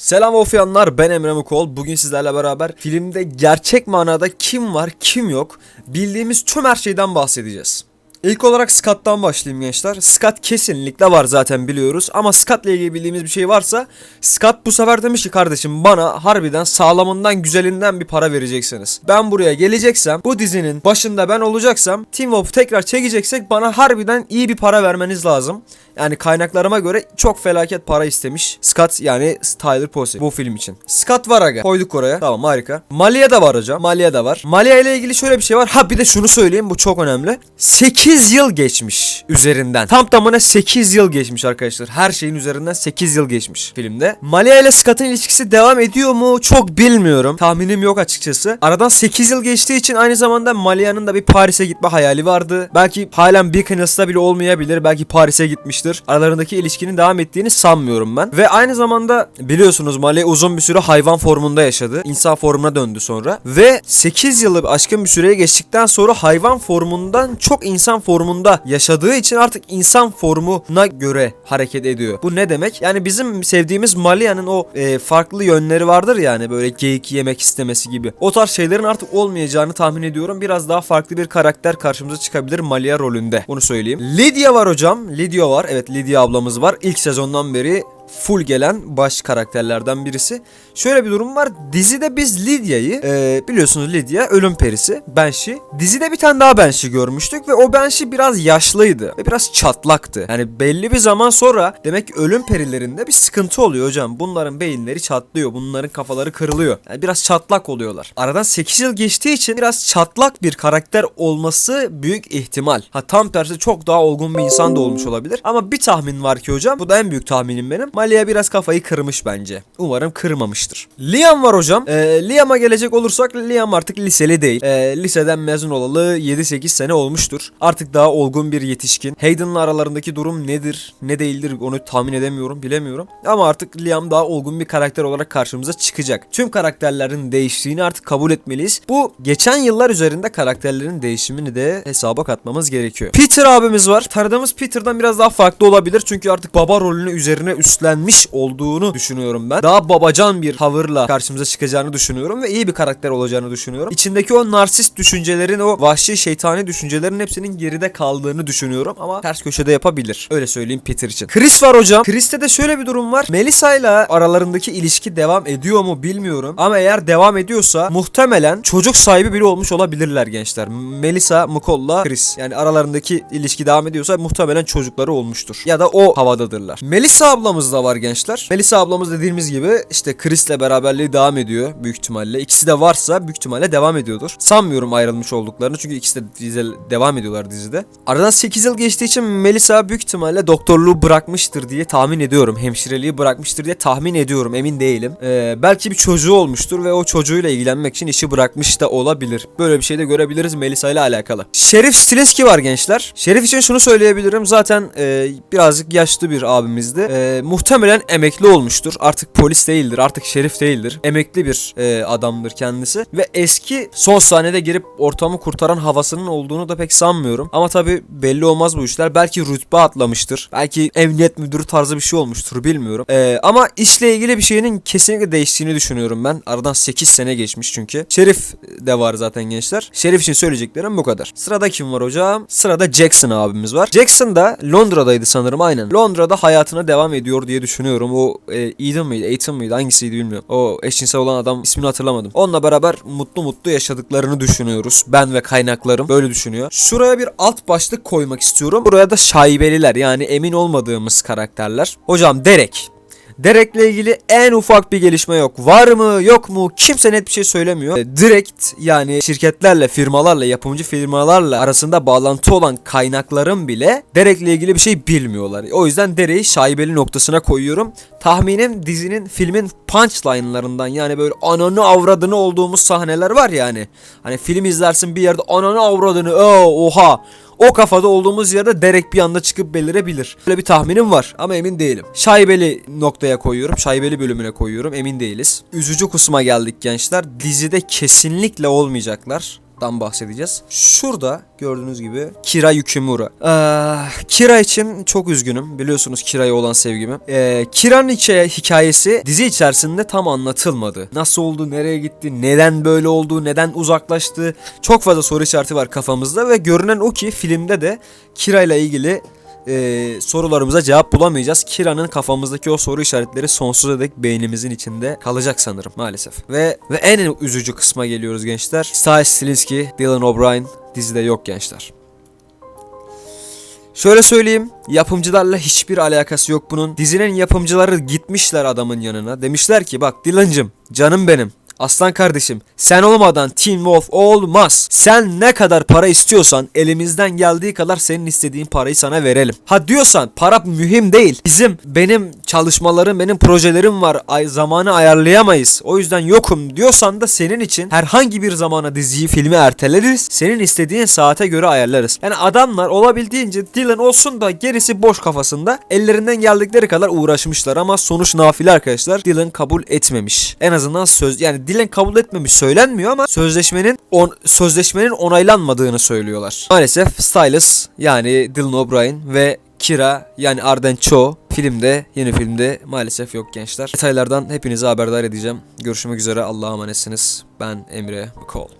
Selam Ofyanlar ben Emre Mukol. Bugün sizlerle beraber filmde gerçek manada kim var kim yok bildiğimiz tüm her şeyden bahsedeceğiz. İlk olarak Scott'tan başlayayım gençler. Scott kesinlikle var zaten biliyoruz ama Scott'la ilgili bildiğimiz bir şey varsa Scott bu sefer demiş ki kardeşim bana harbiden sağlamından güzelinden bir para vereceksiniz. Ben buraya geleceksem bu dizinin başında ben olacaksam Team Wolf tekrar çekeceksek bana harbiden iyi bir para vermeniz lazım. Yani kaynaklarıma göre çok felaket para istemiş. Scott yani Tyler Posey bu film için. Scott var aga. Koyduk oraya. Tamam harika. Malia da var hocam. Malia da var. Malia ile ilgili şöyle bir şey var. Ha bir de şunu söyleyeyim bu çok önemli. 8 yıl geçmiş üzerinden. Tam tamına 8 yıl geçmiş arkadaşlar. Her şeyin üzerinden 8 yıl geçmiş filmde. Malia ile Scott'ın ilişkisi devam ediyor mu çok bilmiyorum. Tahminim yok açıkçası. Aradan 8 yıl geçtiği için aynı zamanda Malia'nın da bir Paris'e gitme hayali vardı. Belki halen Birkenhills'ta bile olmayabilir. Belki Paris'e gitmiştir. Aralarındaki ilişkinin devam ettiğini sanmıyorum ben. Ve aynı zamanda biliyorsunuz Malia uzun bir süre hayvan formunda yaşadı. İnsan formuna döndü sonra. Ve 8 yılı aşkın bir süreye geçtikten sonra hayvan formundan çok insan formunda yaşadığı için artık insan formuna göre hareket ediyor. Bu ne demek? Yani bizim sevdiğimiz Malia'nın o e, farklı yönleri vardır yani böyle geyik yemek istemesi gibi. O tarz şeylerin artık olmayacağını tahmin ediyorum. Biraz daha farklı bir karakter karşımıza çıkabilir Malia rolünde. Bunu söyleyeyim. Lydia var hocam. Lydia var. Evet Lydia ablamız var. İlk sezondan beri full gelen baş karakterlerden birisi. Şöyle bir durum var. Dizide biz Lydia'yı e, biliyorsunuz Lydia ölüm perisi Banshee. Dizide bir tane daha Banshee görmüştük ve o Banshee biraz yaşlıydı ve biraz çatlaktı. Yani belli bir zaman sonra demek ki ölüm perilerinde bir sıkıntı oluyor hocam. Bunların beyinleri çatlıyor. Bunların kafaları kırılıyor. Yani biraz çatlak oluyorlar. Aradan 8 yıl geçtiği için biraz çatlak bir karakter olması büyük ihtimal. Ha tam tersi çok daha olgun bir insan da olmuş olabilir. Ama bir tahmin var ki hocam. Bu da en büyük tahminim benim. Malia biraz kafayı kırmış bence. Umarım kırmamıştır. Liam var hocam. Ee, Liam'a gelecek olursak Liam artık liseli değil. Ee, liseden mezun olalı 7-8 sene olmuştur. Artık daha olgun bir yetişkin. Hayden'la aralarındaki durum nedir, ne değildir onu tahmin edemiyorum, bilemiyorum. Ama artık Liam daha olgun bir karakter olarak karşımıza çıkacak. Tüm karakterlerin değiştiğini artık kabul etmeliyiz. Bu geçen yıllar üzerinde karakterlerin değişimini de hesaba katmamız gerekiyor. Peter abimiz var. Tanıdığımız Peter'dan biraz daha farklı olabilir. Çünkü artık baba rolünü üzerine üstlenmiş olduğunu düşünüyorum ben. Daha babacan bir tavırla karşımıza çıkacağını düşünüyorum ve iyi bir karakter olacağını düşünüyorum. İçindeki o narsist düşüncelerin, o vahşi şeytani düşüncelerin hepsinin geride kaldığını düşünüyorum ama ters köşede yapabilir. Öyle söyleyeyim Peter için. Chris var hocam. Chris'te de şöyle bir durum var. Melissa ile aralarındaki ilişki devam ediyor mu bilmiyorum. Ama eğer devam ediyorsa muhtemelen çocuk sahibi biri olmuş olabilirler gençler. Melissa, Mukolla, Chris. Yani aralarındaki ilişki devam ediyorsa muhtemelen çocukları olmuştur. Ya da o havadadırlar. Melissa ablamız da var gençler. Melissa ablamız dediğimiz gibi işte Chris'le beraberliği devam ediyor büyük ihtimalle. İkisi de varsa büyük ihtimalle devam ediyordur. Sanmıyorum ayrılmış olduklarını çünkü ikisi de dizi devam ediyorlar dizide. Aradan 8 yıl geçtiği için Melissa büyük ihtimalle doktorluğu bırakmıştır diye tahmin ediyorum. Hemşireliği bırakmıştır diye tahmin ediyorum. Emin değilim. Ee, belki bir çocuğu olmuştur ve o çocuğuyla ilgilenmek için işi bırakmış da olabilir. Böyle bir şey de görebiliriz Melissa ile alakalı. Şerif Stilinski var gençler. Şerif için şunu söyleyebilirim. Zaten e, birazcık yaşlı bir abimizdi. E, muhtemelen emekli olmuştur. Artık polis değildir. Artık şerif değildir. Emekli bir e, adamdır kendisi. Ve eski son sahnede girip ortamı kurtaran havasının olduğunu da pek sanmıyorum. Ama tabi belli olmaz bu işler. Belki rütbe atlamıştır. Belki emniyet müdürü tarzı bir şey olmuştur bilmiyorum. E, ama işle ilgili bir şeyinin kesinlikle değiştiğini düşünüyorum ben. Aradan 8 sene geçmiş çünkü. Şerif de var zaten gençler. Şerif için söyleyeceklerim bu kadar. Sırada kim var hocam? Sırada Jackson abimiz var. Jackson da Londra'daydı sanırım aynen. Londra'da hayatına devam ediyor diye düşünüyorum. O e, Eden mıydı? Ethan mıydı? Hangisiydi bilmiyorum. O eşcinsel olan adam ismini hatırlamadım. Onunla beraber mutlu mutlu yaşadıklarını düşünüyoruz. Ben ve kaynaklarım böyle düşünüyor. Şuraya bir alt başlık koymak istiyorum. Buraya da şaibeliler yani emin olmadığımız karakterler. Hocam Derek. Derek'le ilgili en ufak bir gelişme yok. Var mı yok mu kimse net bir şey söylemiyor. E, Direkt yani şirketlerle, firmalarla, yapımcı firmalarla arasında bağlantı olan kaynakların bile Derek'le ilgili bir şey bilmiyorlar. O yüzden Derek'i şaibeli noktasına koyuyorum. Tahminim dizinin, filmin punchline'larından yani böyle ananı avradını olduğumuz sahneler var yani. Hani film izlersin bir yerde ananı avradını "Aa, oha o kafada olduğumuz yerde Derek bir anda çıkıp belirebilir. Böyle bir tahminim var ama emin değilim. Şaibeli noktaya koyuyorum. Şaibeli bölümüne koyuyorum. Emin değiliz. Üzücü kısma geldik gençler. Dizide kesinlikle olmayacaklar. Kira'dan bahsedeceğiz. Şurada gördüğünüz gibi Kira Yukimura. Ee, Kira için çok üzgünüm. Biliyorsunuz Kira'ya olan sevgimi. Ee, Kira'nın hikaye- hikayesi dizi içerisinde tam anlatılmadı. Nasıl oldu, nereye gitti, neden böyle oldu, neden uzaklaştı. Çok fazla soru işareti var kafamızda ve görünen o ki filmde de Kira ile ilgili e, sorularımıza cevap bulamayacağız. Kira'nın kafamızdaki o soru işaretleri sonsuza dek beynimizin içinde kalacak sanırım maalesef. Ve ve en üzücü kısma geliyoruz gençler. Stiles Stilinski, Dylan O'Brien dizide yok gençler. Şöyle söyleyeyim, yapımcılarla hiçbir alakası yok bunun. Dizinin yapımcıları gitmişler adamın yanına. Demişler ki bak Dylan'cım, canım benim. Aslan kardeşim sen olmadan Teen Wolf olmaz. Sen ne kadar para istiyorsan elimizden geldiği kadar senin istediğin parayı sana verelim. Ha diyorsan para mühim değil. Bizim benim çalışmalarım benim projelerim var. Ay, zamanı ayarlayamayız. O yüzden yokum diyorsan da senin için herhangi bir zamana diziyi filmi erteleriz. Senin istediğin saate göre ayarlarız. Yani adamlar olabildiğince Dylan olsun da gerisi boş kafasında ellerinden geldikleri kadar uğraşmışlar ama sonuç nafile arkadaşlar. Dylan kabul etmemiş. En azından söz yani Dylan kabul etmemiş söylenmiyor ama sözleşmenin on, sözleşmenin onaylanmadığını söylüyorlar. Maalesef Stylus yani Dylan O'Brien ve Kira yani Arden Cho filmde yeni filmde maalesef yok gençler. Detaylardan hepinizi haberdar edeceğim. Görüşmek üzere Allah'a emanetsiniz. Ben Emre McCall.